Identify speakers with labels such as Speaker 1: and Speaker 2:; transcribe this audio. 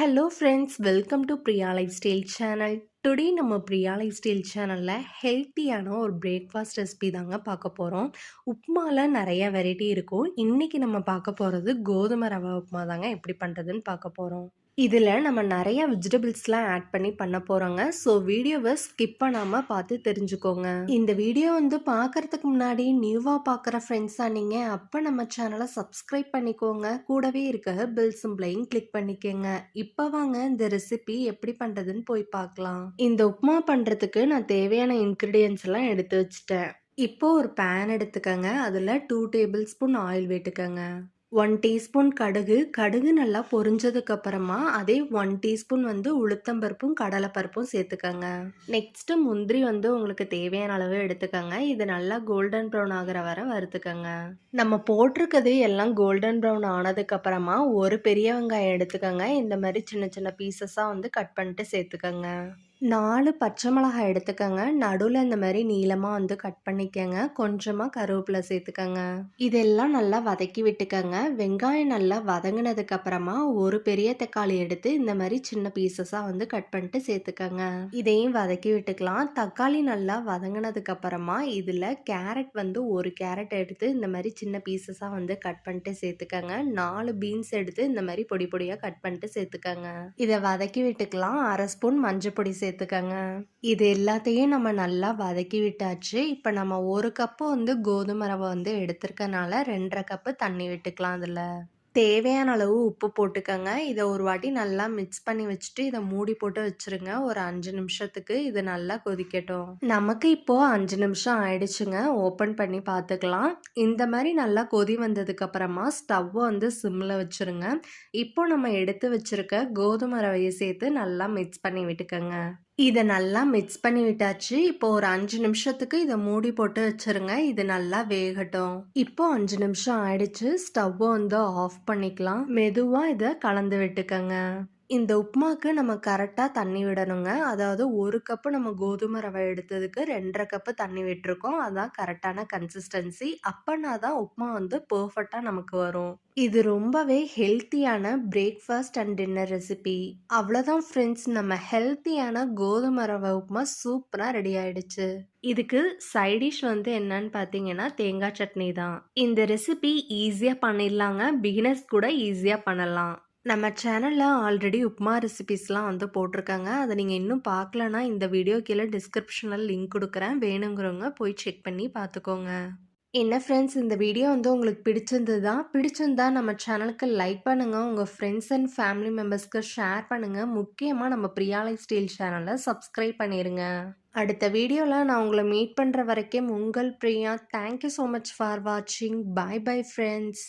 Speaker 1: Hello friends welcome to Priya lifestyle channel today நம்ம Priya life style சேனலில் ஹெல்த்தியான ஒரு பிரேக்ஃபாஸ்ட் ரெசிபி தாங்க பார்க்க போகிறோம் உப்புமாவில் நிறைய வெரைட்டி இருக்கும். இன்றைக்கி நம்ம பார்க்க போகிறது கோதுமை ரவா உப்புமா தாங்க. எப்படி பண்ணுறதுன்னு பார்க்க போகிறோம் இதில் நம்ம நிறைய வெஜிடபிள்ஸ்லாம் ஆட் பண்ணி பண்ண போகிறோங்க ஸோ வீடியோவை ஸ்கிப் பண்ணாமல் பார்த்து தெரிஞ்சுக்கோங்க. இந்த வீடியோ வந்து பார்க்கறதுக்கு முன்னாடி நியூவாக பார்க்குற ஃப்ரெண்ட்ஸாக நீங்கள் அப்போ நம்ம சேனலை சப்ஸ்கிரைப் பண்ணிக்கோங்க. கூடவே இருக்க பில் சிம்பிளையும் கிளிக் பண்ணிக்கோங்க. இப்போ வாங்க இந்த ரெசிபி எப்படி பண்ணுறதுன்னு போய் பார்க்கலாம். இந்த உப்புமா பண்ணுறதுக்கு நான் தேவையான இன்க்ரீடியன்ஸ் எல்லாம் எடுத்து வச்சுட்டேன். இப்போ ஒரு பேன் எடுத்துக்கங்க. அதில் டூ டேபிள் ஸ்பூன் ஆயில் விட்டுக்கங்க. ஒன் டீஸ்பூன் கடுகு. கடுகு நல்லா பொரிஞ்சதுக்கு அப்புறமா அதே ஒன் டீஸ்பூன் வந்து உளுத்தம்பருப்பும் கடலைப்பருப்பும் சேர்த்துக்கோங்க. நெக்ஸ்ட்டு முந்திரி வந்து உங்களுக்கு தேவையான அளவு எடுத்துக்கோங்க. இது நல்லா கோல்டன் ப்ரௌன் ஆகிற வரை வறுத்துக்கோங்க. நம்ம போட்டிருக்கிறது எல்லாம் கோல்டன் ப்ரௌன் ஆனதுக்கு அப்புறமா ஒரு பெரிய வெங்காயம் எடுத்துக்கோங்க. இந்த மாதிரி சின்ன சின்ன பீசஸாக வந்து கட் பண்ணிட்டு சேர்த்துக்கோங்க. நாலு பச்சை மிளகாய் எடுத்துக்கோங்க. நடுவில் இந்த மாதிரி நீளமாக வந்து கட் பண்ணிக்கங்க. கொஞ்சமாக கருவேப்பிலை சேர்த்துக்கோங்க. இதெல்லாம் நல்லா வதக்கி விட்டுக்கோங்க. வெங்காயம் நல்லா வதங்கினதுக்கப்புறமா ஒரு பெரிய தக்காளி எடுத்து இந்த மாதிரி சின்ன பீசஸாக வந்து கட் பண்ணிட்டு சேர்த்துக்கோங்க. இதையும் வதக்கி விட்டுக்கலாம். தக்காளி நல்லா வதங்கினதுக்கப்புறமா இதில் கேரட் வந்து ஒரு கேரட் எடுத்து இந்த மாதிரி சின்ன பீசஸாக வந்து கட் பண்ணிட்டு சேர்த்துக்கோங்க. நாலு பீன்ஸ் எடுத்து இந்த மாதிரி பொடி பொடியாக கட் பண்ணிட்டு சேர்த்துக்கோங்க. இதை வதக்கி விட்டுக்கலாம். அரை ஸ்பூன் மஞ்சள் பொடி சேர்த்து சேர்த்துக்கங்க. இது எல்லாத்தையும் நம்ம நல்லா வதக்கி விட்டாச்சு. இப்போ நம்ம ஒரு கப்பு வந்து கோதுமை ரவை வந்து எடுத்திருக்கனால ரெண்டரை கப்பு தண்ணி விட்டுக்கலாம் அதில். தேவையான அளவு உப்பு போட்டுக்கோங்க. இதை ஒரு வாட்டி நல்லா மிக்ஸ் பண்ணி வச்சுட்டு இதை மூடி போட்டு வச்சுருங்க. ஒரு அஞ்சு நிமிஷத்துக்கு இது நல்லா கொதிக்கட்டும். நமக்கு இப்போது அஞ்சு நிமிஷம் ஆயிடுச்சுங்க. ஓப்பன் பண்ணி பார்த்துக்கலாம் இந்த மாதிரி நல்லா கொதி வந்ததுக்கப்புறமா ஸ்டவ்வை வந்து சிம்மில் வச்சுருங்க. இப்போ நம்ம எடுத்து வச்சுருக்க கோதுமை ரவையை சேர்த்து நல்லா மிக்ஸ் பண்ணி விட்டுக்கோங்க. இதை நல்லா மிக்ஸ் பண்ணி விட்டாச்சு. இப்போ ஒரு அஞ்சு நிமிஷத்துக்கு இதை மூடி போட்டு வச்சிருங்க. இது நல்லா வேகட்டும். இப்போ அஞ்சு நிமிஷம் ஆயிடுச்சு. ஸ்டவ்வை வந்து ஆஃப் பண்ணிக்கலாம். மெதுவாக இதை கலந்து விட்டுக்கங்க. இந்த உப்புமாவுக்கு நம்ம கரெக்டாக தண்ணி விடணுங்க. அதாவது ஒரு கப்பு நம்ம கோதுமை ரவை எடுத்ததுக்கு ரெண்டரை கப்பு தண்ணி விட்டுருக்கோம். அதான் கரெக்டான கன்சிஸ்டன்சி அப்போனா தான் உப்புமா வந்து பர்ஃபெக்டாக நமக்கு வரும். இது ரொம்பவே ஹெல்த்தியான பிரேக்ஃபாஸ்ட் அண்ட் டின்னர் ரெசிபி அவ்வளோதான் ஃப்ரெண்ட்ஸ் நம்ம ஹெல்த்தியான கோதுமை ரவை உப்புமா சூப்பராக ரெடி ஆயிடுச்சு. இதுக்கு சைடிஷ் வந்து என்னன்னு பார்த்தீங்கன்னா தேங்காய் சட்னி தான். இந்த ரெசிபி ஈஸியாக பண்ணிடலாங்க. பிகினர்ஸ் கூட ஈஸியாக பண்ணலாம். நம்ம சேனலில் ஆல்ரெடி உப்மா ரெசிபீஸ்லாம் வந்து போட்டிருக்காங்க. அதை நீங்கள் இன்னும் பார்க்கலன்னா இந்த வீடியோ கீழே டிஸ்கிரிப்ஷனில் லிங்க் கொடுக்குறேன். வேணுங்கிறவங்க போய் செக் பண்ணி பார்த்துக்கோங்க. என்ன ஃப்ரெண்ட்ஸ் இந்த வீடியோ வந்து உங்களுக்கு பிடிச்சிருந்தது? தான் பிடிச்சிருந்தா நம்ம சேனலுக்கு லைக் பண்ணுங்கள் உங்கள் ஃப்ரெண்ட்ஸ் அண்ட் ஃபேமிலி மெம்பர்ஸ்க்கு ஷேர் பண்ணுங்கள் முக்கியமாக நம்ம பிரியா லைஃப் ஸ்டைல் சேனலை சப்ஸ்கிரைப் பண்ணிடுங்க அடுத்த வீடியோவில் நான் உங்களை மீட் பண்ணுற வரைக்கும் உங்கள் Priya. Thank you so much for வாட்சிங் பாய் பை ஃப்ரெண்ட்ஸ்